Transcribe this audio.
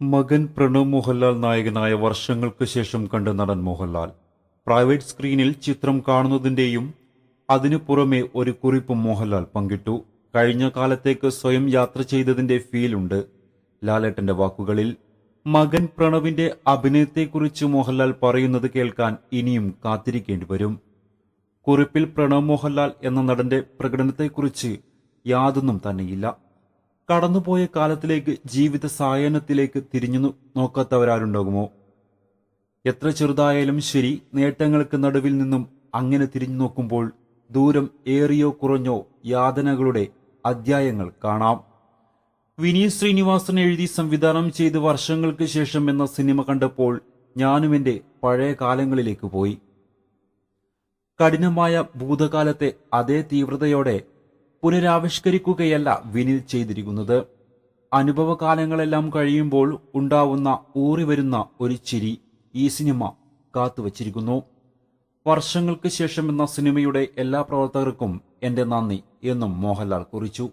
മകൻ പ്രണവ് മോഹൻലാൽ നായകനായ വർഷങ്ങൾക്ക് ശേഷം കണ്ട നടൻ മോഹൻലാൽ. പ്രൈവറ്റ് സ്ക്രീനിൽ ചിത്രം കാണുന്നതിന്റെയും അതിനു പുറമെ ഒരു കുറിപ്പും മോഹൻലാൽ പങ്കിട്ടു. കഴിഞ്ഞ കാലത്തേക്ക് സ്വയം യാത്ര ചെയ്തതിന്റെ ഫീലുണ്ട് ലാലേട്ടന്റെ വാക്കുകളിൽ മകൻ പ്രണവിന്റെ അഭിനയത്തെക്കുറിച്ച് മോഹൻലാൽ പറയുന്നത് കേൾക്കാൻ ഇനിയും കാത്തിരിക്കേണ്ടി വരും. കുറിപ്പിൽ പ്രണവ് മോഹൻലാൽ എന്ന നടന്റെ പ്രകടനത്തെക്കുറിച്ച് യാതൊന്നും തന്നെയില്ല. കടന്നുപോയ കാലത്തിലേക്ക് ജീവിത സായനത്തിലേക്ക് തിരിഞ്ഞു നോക്കാത്തവരാരുണ്ടാകുമോ? എത്ര ചെറുതായാലും ശരി നേട്ടങ്ങൾക്ക് നടുവിൽ നിന്നും അങ്ങനെ തിരിഞ്ഞു നോക്കുമ്പോൾ ദൂരം ഏറിയോ കുറഞ്ഞോ യാതനകളുടെ അധ്യായങ്ങൾ കാണാം. വിനീത് ശ്രീനിവാസൻ എഴുതി സംവിധാനം ചെയ്ത് വർഷങ്ങൾക്ക് ശേഷം എന്ന സിനിമ കണ്ടപ്പോൾ ഞാനും എന്റെ പഴയ കാലങ്ങളിലേക്ക് പോയി. കഠിനമായ ഭൂതകാലത്തെ അതേ തീവ്രതയോടെ പുനരാവിഷ്കരിക്കുകയല്ല വിനീത് ചെയ്തിരിക്കുന്നത്. അനുഭവകാലങ്ങളെല്ലാം കഴിയുമ്പോൾ ഉണ്ടാവുന്ന ഊറിവരുന്ന ഒരു ചിരി ഈ സിനിമ കാത്തുവച്ചിരിക്കുന്നു. വർഷങ്ങൾക്ക് ശേഷം എന്ന സിനിമയുടെ എല്ലാ പ്രവർത്തകർക്കും എന്റെ നന്ദി എന്നും മോഹൻലാൽ കുറിച്ചു.